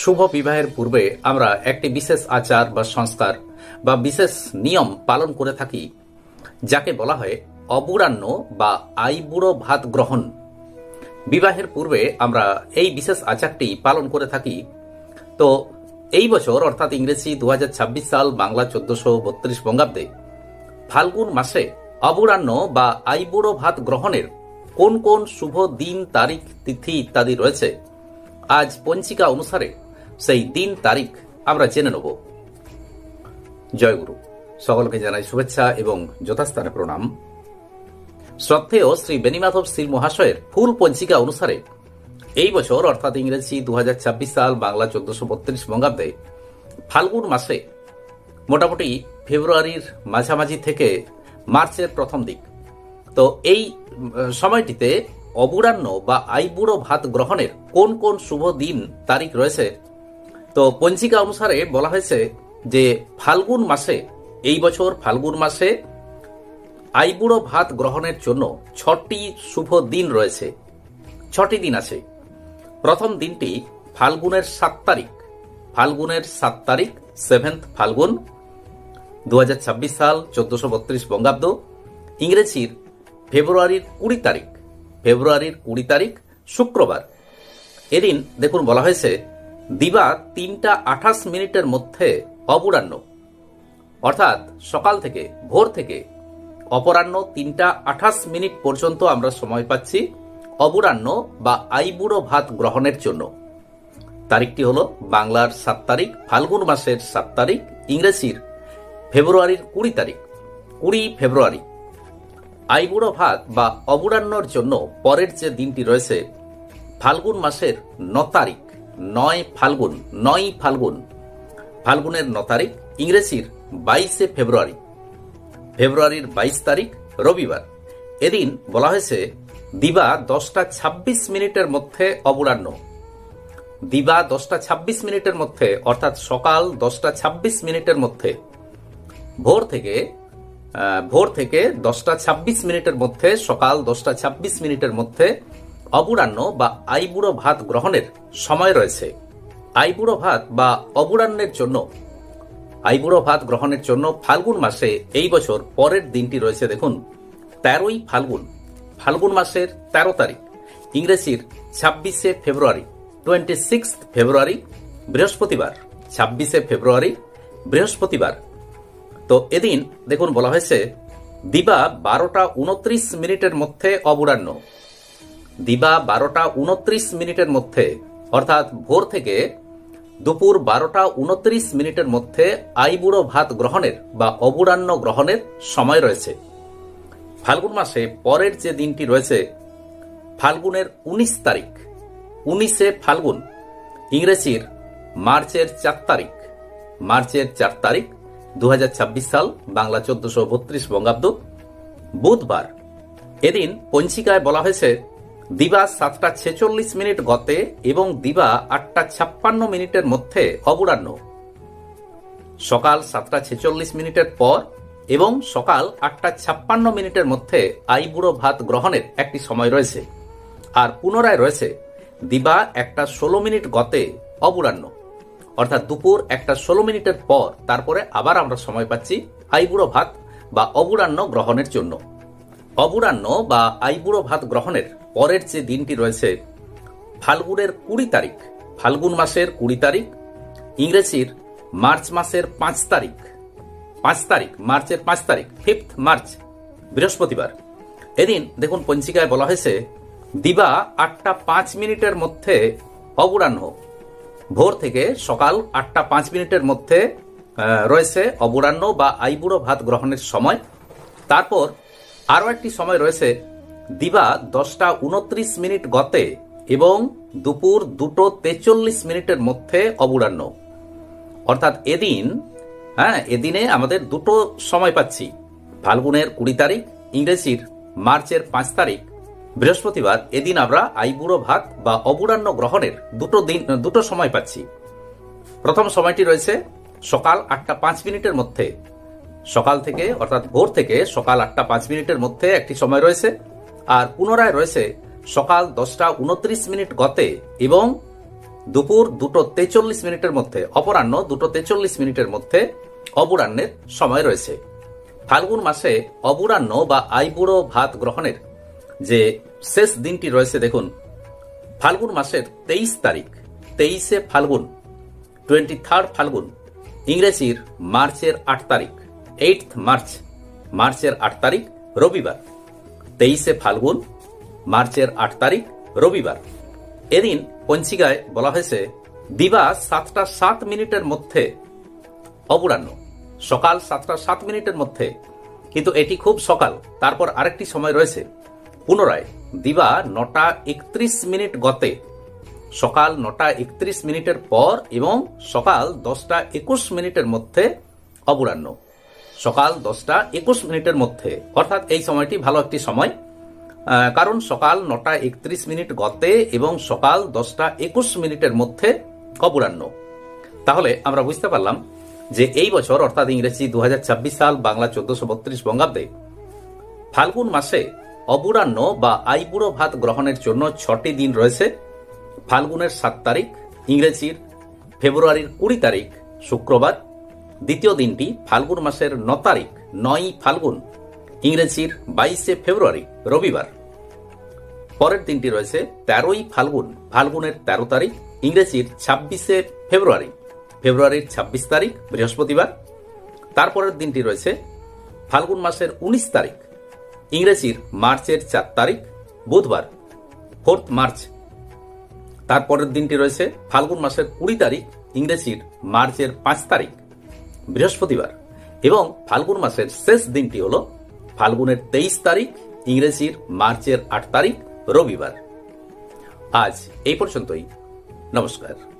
শুভ বিবাহের পূর্বে আমরা একটি বিশেষ আচার বা সংস্কার বা বিশেষ নিয়ম পালন করে থাকি, যাকে বলা হয় অবুরান্ন বা আইবুড়ো ভাত গ্রহণ। বিবাহের পূর্বে আমরা এই বিশেষ আচারটি পালন করে থাকি। তো এই বছর, অর্থাৎ ইংরেজি দু হাজার ছাব্বিশ সাল বাংলা চোদ্দশো বত্রিশ বঙ্গাব্দে, ফাল্গুন মাসে অবুরান্ন বা আইবুড়ো ভাত গ্রহণের কোন কোন শুভ দিন, তারিখ, তিথি ইত্যাদি রয়েছে, আজ পঞ্চিকা অনুসারে সেই দিন তারিখ আমরা জেনে নেব। জয়গুরু সকলকে জানাই শুভেচ্ছা এবং যথাস্থানে প্রণাম। শ্রদ্ধেয় শ্রী বেনিমাধব শ্রী মহাশয়ের ফুল পঞ্চিকা অনুসারে এই বছর, অর্থাৎ ইংরেজি দুহাজার ছাব্বিশ সাল বাংলা চোদ্দশো বত্রিশ বঙ্গাব্দে ফাল্গুন মাসে মোটামুটি ফেব্রুয়ারির মাঝামাঝি থেকে মার্চের প্রথম দিক। তো এই সময়টিতে অবুরান্ন বা আইবুড়ো ভাত গ্রহণের কোন কোন শুভ দিন তারিখ রয়েছে তো পঞ্জিকা অনুসারে বলা হয়েছে যে ফাল্গুন মাসে, এই বছর ফাল্গুন মাসে আইবুড়ো ভাত গ্রহণের জন্য ছটি শুভ দিন রয়েছে। ছটি দিন আছে। প্রথম দিনটি ফাল্গুনের সাত তারিখ। ফাল্গুনের সাত তারিখ সেভেন্থ ফাল্গুন দু হাজার ছাব্বিশ সাল, চোদ্দশো বত্রিশ বঙ্গাব্দ। ইংরেজির ফেব্রুয়ারির কুড়ি তারিখ। ফেব্রুয়ারির কুড়ি তারিখ, শুক্রবার। এদিন দেখুন বলা হয়েছে দিবা তিনটা আঠাশ মিনিটের মধ্যে অপরাহ্ন। অর্থাৎ সকাল থেকে, ভোর থেকে অপরাহ্ন তিনটা আঠাশ মিনিট পর্যন্ত আমরা সময় পাচ্ছি অপরাহ্ন বা আইবুড়ো ভাত গ্রহণের জন্য। তারিখটি হল বাংলার সাত তারিখ, ফাল্গুন মাসের সাত তারিখ, ইংরেজির ফেব্রুয়ারির কুড়ি তারিখ, কুড়ি ফেব্রুয়ারি। আইবুড়ো ভাত বা অবুরান্নর জন্য পরের যে দিনটি রয়েছে, ফাল্গুন মাসের ন তারিখ। নয় ফাল্গুন নয় ফাল্গুন। ফাল্গুনের ন তারিখ ইংরেজির বাইশে ফেব্রুয়ারি। ফেব্রুয়ারির বাইশ তারিখ রবিবার। এদিন বলা হয়েছে, দিবা দশটা ছাব্বিশ মিনিটের মধ্যে অবরাহ্ন দিবা দশটা ছাব্বিশ মিনিটের মধ্যে, অর্থাৎ সকাল দশটা ছাব্বিশ মিনিটের মধ্যে। ভোর থেকে ভোর থেকে দশটা ছাব্বিশ মিনিটের মধ্যে, সকাল দশটা ছাব্বিশ মিনিটের মধ্যে অবুরান্ন বা আইবুড়ো ভাত গ্রহণের সময় রয়েছে। আইবুড়ো ভাত বা অবুরান্নের জন্য, আইবুড়ো ভাত গ্রহণের জন্য ফাল্গুন মাসে এই বছর পরের দিনটি রয়েছে দেখুন, তেরোই ফাল্গুন। ফাল্গুন মাসের তেরো তারিখ, ইংরেজির ছাব্বিশে ফেব্রুয়ারি, টোয়েন্টি সিক্স ফেব্রুয়ারি, বৃহস্পতিবার, ছাব্বিশে ফেব্রুয়ারি, বৃহস্পতিবার। তো এদিন দেখুন বলা হয়েছে, দিবা বারোটা উনত্রিশ মিনিটের মধ্যে অবরাহ্ন দিবা বারোটা উনত্রিশ মিনিটের মধ্যে, অর্থাৎ ভোর থেকে দুপুর বারোটা উনত্রিশ মিনিটের মধ্যে আইবুড়ো ভাত গ্রহণের বা অবুরান্ন গ্রহণের সময় রয়েছে। ফাল্গুন মাসে পরের যে দিনটি রয়েছে, ফাল্গুনের উনিশ তারিখ, উনিশে ফাল্গুন, ইংরেজির মার্চের চার তারিখ, মার্চের চার তারিখ দু হাজার ছাব্বিশ সাল, বাংলা চোদ্দশো বত্রিশ বঙ্গাব্দ, বুধবার। এদিন পঞ্চিকায় বলা হয়েছে দিবা সাতটা ছেচল্লিশ মিনিট গতে এবং দিবা আটটা ছাপ্পান্ন মিনিটের মধ্যে অবরাহ্ন সকাল সাতটা ছেচল্লিশ মিনিটের পর এবং সকাল আটটা ছাপ্পান্ন মিনিটের মধ্যে আইবুড়ো ভাত গ্রহণের একটি সময় রয়েছে। আর পুনরায় রয়েছে দিবা একটা ষোলো মিনিট গতে অবরাহ্ন অর্থাৎ দুপুর একটা ষোলো মিনিটের পর তারপরে আবার আমরা সময় পাচ্ছি আইবুড়ো ভাত বা অবুরান্ন গ্রহণের জন্য। অবুরান্ন বা আইবুড়ো ভাত গ্রহণের পরের যে দিনটি রয়েছে, ফাল্গুনের কুড়ি তারিখ, ফাল্গুন মাসের কুড়ি তারিখ, ইংরেজির মার্চ মাসের পাঁচ তারিখ পাঁচ তারিখ, মার্চের পাঁচ তারিখ ফিফথ মার্চ, বৃহস্পতিবার। এদিন দেখুন পঞ্চিকায় বলা হয়েছে, দিবা আটটা পাঁচ মিনিটের মধ্যে অবরাহ্ন। ভোর থেকে সকাল আটটা পাঁচ মিনিটের মধ্যে রয়েছে অবরাহ্ন বা আইবুড়ো ভাত গ্রহণের সময়। তারপর আরও একটি সময় রয়েছে দিবা দশটা উনত্রিশ মিনিট গতে এবং দুপুর দুটো তেচল্লিশ মিনিটের মধ্যে অবরাহ্ন অর্থাৎ এদিন হ্যাঁ এদিনে আমাদের দুটো সময় পাচ্ছি। ফাল্গুনের কুড়ি তারিখ, ইংরেজির মার্চের পাঁচ তারিখ। বৃহস্পতিবার এদিন আমরা আইবুড়ো ভাত বা অবুরান্ন গ্রহণের দুটো দিন, দুটো সময় পাচ্ছি। প্রথম সময়টি রয়েছে সকাল আটটা পাঁচ মিনিটের মধ্যে। সকাল থেকে, অর্থাৎ ভোর থেকে সকাল আটটা পাঁচ মিনিটের মধ্যে একটি সময় রয়েছে। আর পুনরায় রয়েছে সকাল দশটা উনত্রিশ মিনিট গতে এবং দুপুর দুটো তেচল্লিশ মিনিটের মধ্যে, অপরাহ্ন দুটো তেচল্লিশ মিনিটের মধ্যে অবুরাহ্নের সময় রয়েছে। ফাল্গুন মাসে অবুরাহ্ন বা আইবুড়ো ভাত গ্রহণের যে শেষ দিনটি রয়েছে, দেখুন, ফাল্গুন মাসের তেইশ তারিখ, তেইশে ফাল্গুন টোয়েন্টি থার্ড ফাল্গুন, ইংরেজির মার্চের আট তারিখ এইট মার্চ, মার্চের আট তারিখ, রবিবার। তেইশে ফাল্গুন, মার্চের আট তারিখ, রবিবার। এদিন পঞ্চিকায় বলা হয়েছে, দিবা সাতটা সাত মিনিটের মধ্যে অপরাহ্ন সকাল সাতটা সাত মিনিটের মধ্যে। কিন্তু এটি খুব সকাল। তারপর আরেকটি সময় রয়েছে। পুনরায় দিবা নটা একত্রিশ মিনিট গতে। সকাল নটা একত্রিশ মিনিটের পর এবং সকাল দশটা একুশ মিনিটের মধ্যে অপরাহ্ন সকাল দশটা একুশ মিনিটের মধ্যে। অর্থাৎ এই সময়টি ভালো একটি সময়। কারণ সকাল নটা একত্রিশ মিনিট গতে এবং সকাল দশটা একুশ মিনিটের মধ্যে অপরাহ্ন তাহলে আমরা বুঝতে পারলাম যে এই বছর, অর্থাৎ ইংরেজি দু হাজার ছাব্বিশ সাল, বাংলা চোদ্দশো বত্রিশ বঙ্গাব্দে ফাল্গুন মাসে অবুরাহ্ন বা আইবুড়ো ভাত গ্রহণের জন্য ছটি দিন রয়েছে। ফাল্গুনের সাত তারিখ, ইংরেজির ফেব্রুয়ারির কুড়ি তারিখ, শুক্রবার দ্বিতীয় দিনটি ফাল্গুন মাসের ন তারিখ, নয় ফাল্গুন, ইংরেজির বাইশে ফেব্রুয়ারি, রবিবার। পরের দিনটি রয়েছে তেরোই ফাল্গুন, ফাল্গুনের তেরো তারিখ, ইংরেজির ছাব্বিশে ফেব্রুয়ারি, ফেব্রুয়ারির ছাব্বিশ তারিখ, বৃহস্পতিবার। তারপরের দিনটি রয়েছে ফাল্গুন মাসের উনিশ তারিখ, ইংরেজির মার্চের চার তারিখ, বুধবার, ফোর্থ মার্চ। তারপরের দিনটি রয়েছে ফাল্গুন মাসের কুড়ি তারিখ, ইংরেজির মার্চের পাঁচ তারিখ। বৃহস্পতিবার এবং ফাল্গুন মাসের শেষ দিনটি হল ফাল্গুনের তেইশ তারিখ, ইংরেজির মার্চের আট তারিখ, রবিবার। আজ এই পর্যন্তই। নমস্কার।